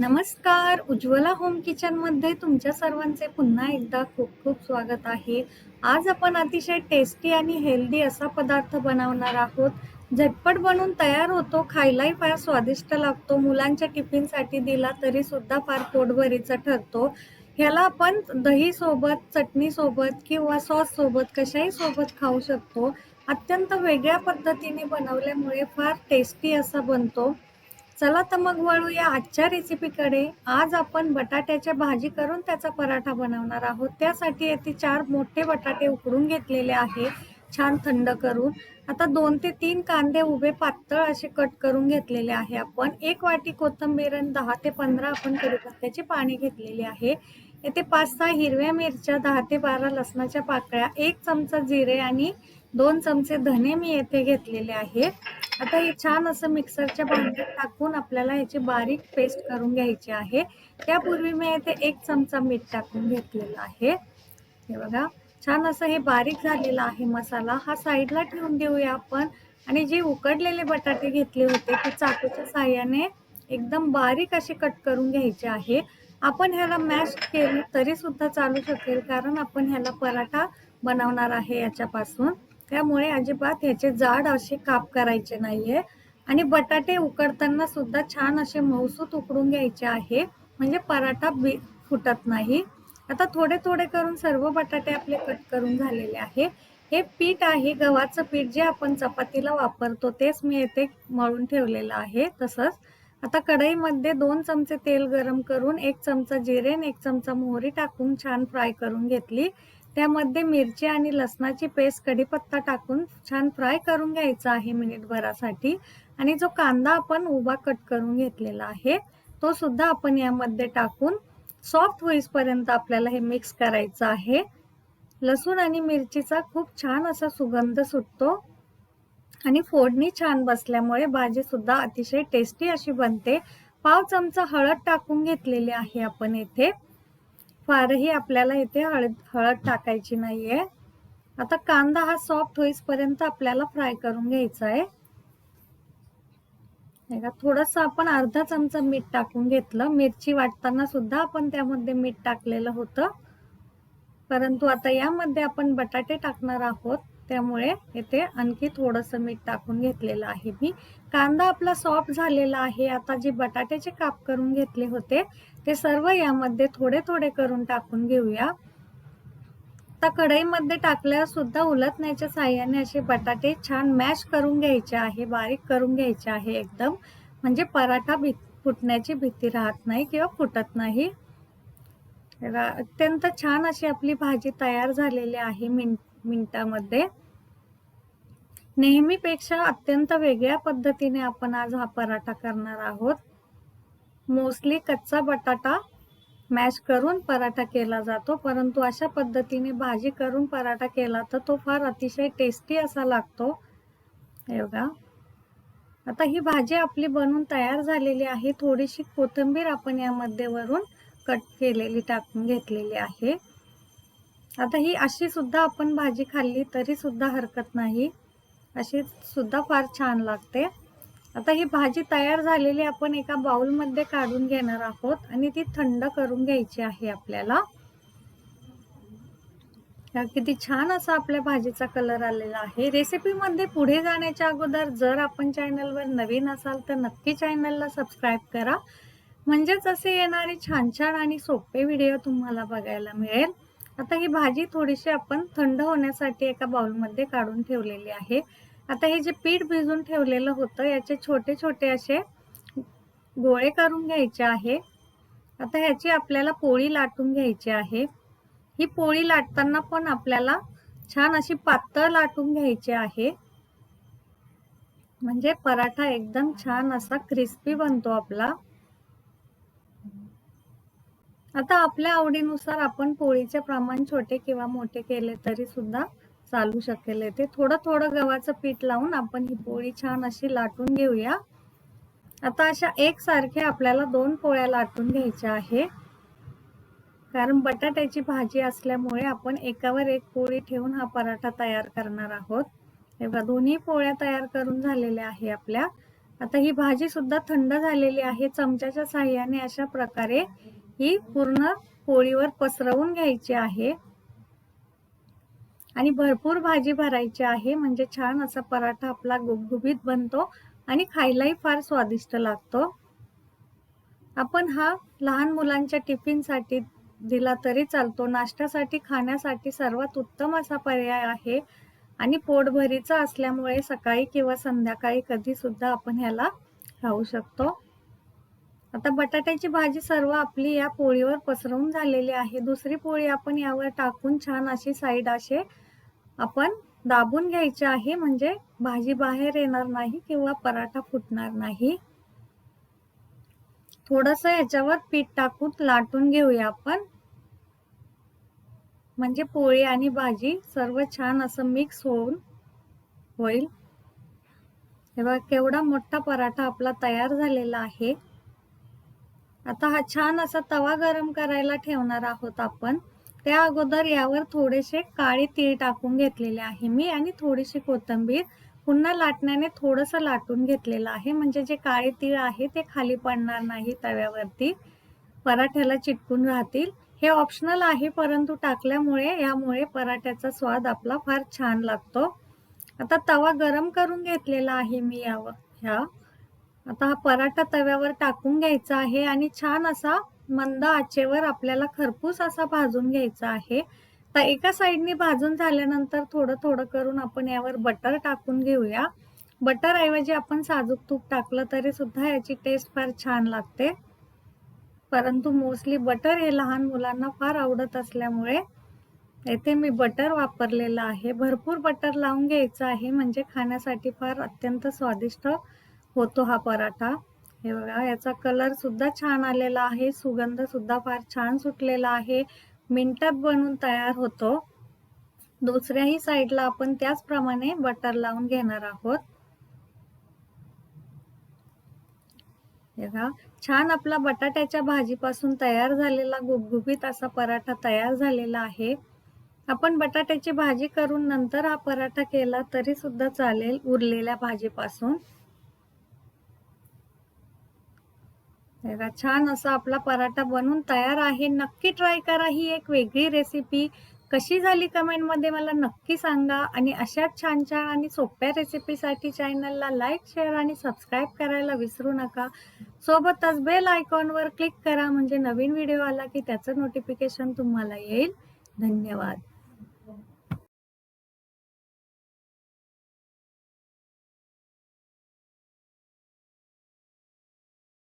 नमस्कार. उज्ज्वला होम किचनमध्ये तुमच्या सर्वांचे पुन्हा एकदा खूप खूप स्वागत आहे. आज आपण अतिशय टेस्टी आणि हेल्दी असा पदार्थ बनवणार आहोत. झटपट बनवून तयार होतो. खायलाही फार स्वादिष्ट लागतो. मुलांच्या टिफिनसाठी दिला तरी सुद्धा फार पोटभरीचा ठरतो. ह्याला आपण दही सोबत चटणी सोबत किंवा सॉस सोबत कशाही सोबत खाऊ शकतो. अत्यंत वेगळ्या पद्धतीने बनवल्यामुळे फार टेस्टी असा बनतो. चला तर मग वळूया आजच्या रेसिपीकडे आज आपण बटाट्याची भाजी करून त्याचा पराठा बनवणार आहोत. त्यासाठी येथे चार मोठे बटाटे उकडून घेतलेले आहे छान थंड करून. आता दोन ते तीन कांदे उभे पातळ असे कट करून घेतलेले आहे आपण. एक वाटी कोथिंबीर आणि दहा ते पंधरा आपण कढीपत्त्याची पाणी घेतलेली आहे. येथे पाच सहा हिरव्या मिरच्या दहा ते बारा लसणाच्या पाकळ्या एक चमचा जिरे आणि दोन चमचे धने मी येथे घेतलेले आहे आता हे छान असं मिक्सरच्या भांड्यात टाकून आपल्याला याची बारीक पेस्ट करून घ्यायची आहे. त्यापूर्वी मी येथे एक चमचा मीठ टाकून घेतलेला आहे. हे बघा छान असं हे बारीक झालेला आहे मसाला. हा साईडला ठेवून देऊया आपण. आणि जे उकडलेले बटाटे घेतले होते ते चाकूच्या साह्याने एकदम बारीक असे कट करून घ्यायचे आहे. आपण ह्याला मॅश केलं तरी सुद्धा चालू शकेल कारण आपण ह्याला पराठा बनवणार आहे याच्यापासून. त्यामुळे अजिबात ह्याचे जाड असे काप करायचे नाहीये. आणि बटाटे उकडताना सुद्धा छान असे मऊसूत उकडून घ्यायचे आहे. म्हणजे पराठा बी फुटत नाही. आता थोडे थोडे करून सर्व बटाटे आपले कट करून झालेले आहे. हे पीठ आहे गव्हाचं पीठ जे आपण चपातीला वापरतो तेच मी येथे मळून ठेवलेलं आहे तसंच. आता कढईमध्ये दोन चमचे तेल गरम करून एक चमचा जिरेन एक चमचा मोहरी टाकून छान फ्राय करून घेतली. त्यामध्ये मिरची आणि लसणाची पेस्ट कढीपत्ता टाकून छान फ्राय करून घ्यायचा आहे मिनिटभरासाठी आणि जो कांदा आपण उभा कट करून घेतलेला आहे तो सुद्धा आपण यामध्ये टाकून सॉफ्ट होईपर्यंत आपल्याला हे मिक्स करायचं आहे. लसूण आणि मिरचीचा खूप छान असा सुगंध सुटतो. आणि फोडणी छान बसल्यामुळे भाजी सुद्धा अतिशय टेस्टी अशी बनते. पाव चमचा हळद टाकून घेतलेली आहे आपण येथे फारही आपल्याला इथे हळद हळद टाकायची नाहीये. आता कांदा हा सॉफ्ट होईपर्यंत आपल्याला फ्राय करून घ्यायचा आहे थोडस आपण अर्धा चमचा मीठ टाकून घेतलं. मिरची वाटताना सुद्धा आपण त्यामध्ये मीठ टाकलेलं होतं. परंतु आता यामध्ये आपण बटाटे टाकणार आहोत. त्यामुळे येथे आणखी थोडस मीठ टाकून घेतलेलं आहे मी. कांदा आपला सॉफ्ट झालेला आहे. आता जे बटाट्याचे काप करून घेतले होते ते सर्व यामध्ये थोडे थोडे करून टाकून घेऊया. आता कढईमध्ये टाकल्यावर सुद्धा उलटण्याच्या साह्याने असे बटाटे छान मॅश करून घ्यायचे आहे बारीक करून घ्यायचे आहे एकदम. म्हणजे पराठा भी फुटण्याची भीती राहत नाही किंवा फुटत नाही. अत्यंत छान अशी आपली भाजी तयार झालेली आहे मिन मिनटामध्ये. नेहमीपेक्षा अत्यंत वेगळ्या पद्धतीने आपण आज हा पराठा करणार आहोत. मोस्टली कच्चा बटाटा मॅश करून पराठा केला जातो परंतु अशा पद्धतीने भाजी करून पराठा केला तर तो फार अतिशय टेस्टी असा लागतो. हे बघा. आता ही भाजी आपली बनवून तयार झालेली आहे. थोडीशी कोथिंबीर आपण यामध्ये वरून कट केलेली टाकून घेतलेली आहे. आता ही अशी सुद्धा आपण भाजी खाल्ली तरी सुद्धा हरकत नाही. अशी सुद्धा फार छान लागते. आता ही भाजी तयार झालेली आपण एका बाउलमध्ये काढून घेणार आहोत आणि ती थंड करून घ्यायची आहे आपल्याला. किती छान असा आपल्या भाजीचा कलर आलेला आहे. रेसिपीमध्ये पुढे जाण्याच्या अगोदर जर आपण चॅनलवर नवीन असाल तर नक्की चॅनलला सबस्क्राईब करा. म्हणजेच असे येणारे छान छान आणि सोपे व्हिडिओ तुम्हाला बघायला मिळेल. आता ही भाजी थोडीशी आपण थंड होण्यासाठी एका बाउलमध्ये काढून ठेवलेली आहे. आता हे जे पीठ भिजून ठेवलेलं होतं याचे छोटे छोटे असे गोळे करून घ्यायचे आहे. आता ह्याची आपल्याला पोळी लाटून घ्यायची आहे. ही पोळी लाटताना पण आपल्याला छान अशी पातळ लाटून घ्यायची आहे. म्हणजे पराठा एकदम छान असा क्रिस्पी बनतो आपला. आता आपल्या आवडीनुसार आपण पोळीचे प्रमाण छोटे किंवा मोठे केले तरी सुद्धा चालू शकेल ते थोडं थोडं गव्हाचं पीठ लावून आपण ही पोळी छान अशी लाटून घेऊया. आता अशा एक सारख्या आपल्याला दोन पोळ्या लाटून घ्यायच्या आहे. कारण बटाट्याची भाजी असल्यामुळे आपण एकावर एक पोळी ठेवून हा पराठा तयार करणार आहोत. तेव्हा दोन्ही पोळ्या तयार करून झालेल्या आहे आपल्या. आता ही भाजी सुद्धा थंड झालेली आहे. चमच्याच्या साह्याने अशा प्रकारे ही पूर्ण पोळीवर पसरवून घ्यायची आहे. आणि भरपूर भाजी भरायची आहे. म्हणजे छान असा पराठा आपला गुबगुबीत बनतो आणि खायलाही फार स्वादिष्ट लागतो. आपण हा लहान मुलांच्या टिफिनसाठी दिला तरी चालतो. नाश्त्यासाठी खाण्यासाठी सर्वात उत्तम असा पर्याय आहे. आणि पोटभरीचा असल्यामुळे सकाळी किंवा संध्याकाळी कधी सुद्धा आपण ह्याला खाऊ शकतो. आता बटाट्याची भाजी सर्व आपली या पोळीवर पसरवून झालेली आहे. दुसरी पोळी आपण यावर टाकून छान अशी साईड असे आपण दाबून घ्यायचे आहे. म्हणजे भाजी बाहेर येणार नाही किंवा पराठा फुटणार नाही. थोडस याच्यावर पीठ टाकून लाटून घेऊया आपण. म्हणजे पोळी आणि भाजी सर्व छान असं मिक्स होऊन होईल. हे बघा केवढा मोठा पराठा आपला तयार झालेला आहे. आता हा छान असा तवा गरम करायला ठेवणार आहोत आपण. त्या अगोदर यावर थोडेसे काळे तीळ टाकून घेतलेले आहे मी आणि थोडीशी कोथिंबीर. पुन्हा लाटण्याने थोडस लाटून घेतलेलं आहे. म्हणजे जे काळे तीळ आहे ते खाली पडणार नाही तव्यावरती. पराठ्याला चिटकून राहतील. हे ऑप्शनल आहे परंतु टाकल्यामुळे यामुळे पराठ्याचा स्वाद आपला फार छान लागतो. आता तवा गरम करून घेतलेला आहे मी यावर ह्या. आता हा पराठा तव्यावर टाकून घ्यायचा आहे आणि छान असा मंद आचेवर आपल्याला खरपूस असा भाजून घ्यायचा आहे. तर एका साईडनी भाजून झाल्यानंतर थोडं थोडं करून आपण यावर बटर टाकून घेऊया. बटर ऐवजी आपण साजूक तूप टाकलं तरी सुद्धा याची टेस्ट फार छान लागते. परंतु मोस्टली बटर हे लहान मुलांना फार आवडत असल्यामुळे येथे मी बटर वापरलेलं आहे. भरपूर बटर लावून घ्यायचं आहे म्हणजे खाण्यासाठी फार अत्यंत स्वादिष्ट होतो हा पराठा. हे बघा याचा कलर सुद्धा छान आलेला आहे. सुगंध सुद्धा फार छान सुटलेला आहे. मिनटात बनून तयार होतो. दुसऱ्याही साईडला आपण त्याचप्रमाणे बटर लावून घेणार आहोत. बघा छान आपला बटाट्याच्या भाजीपासून तयार झालेला गुबगुबीत असा पराठा तयार झालेला आहे. आपण बटाट्याची भाजी करून नंतर हा पराठा केला तरी सुद्धा चालेल उरलेल्या भाजीपासून बघा छान असा आपला पराठा बनून तयार आहे. नक्की ट्राय करा ही एक वेगळी रेसिपी कशी झाली कमेंटमध्ये मला नक्की सांगा आणि अशाच छान छान आणि सोप्या रेसिपीसाठी चॅनलला लाईक शेअर आणि सबस्क्राईब करायला विसरू नका. सोबतच बेल आयकॉनवर क्लिक करा म्हणजे नवीन व्हिडिओ आला की त्याचं नोटिफिकेशन तुम्हाला येईल. धन्यवाद.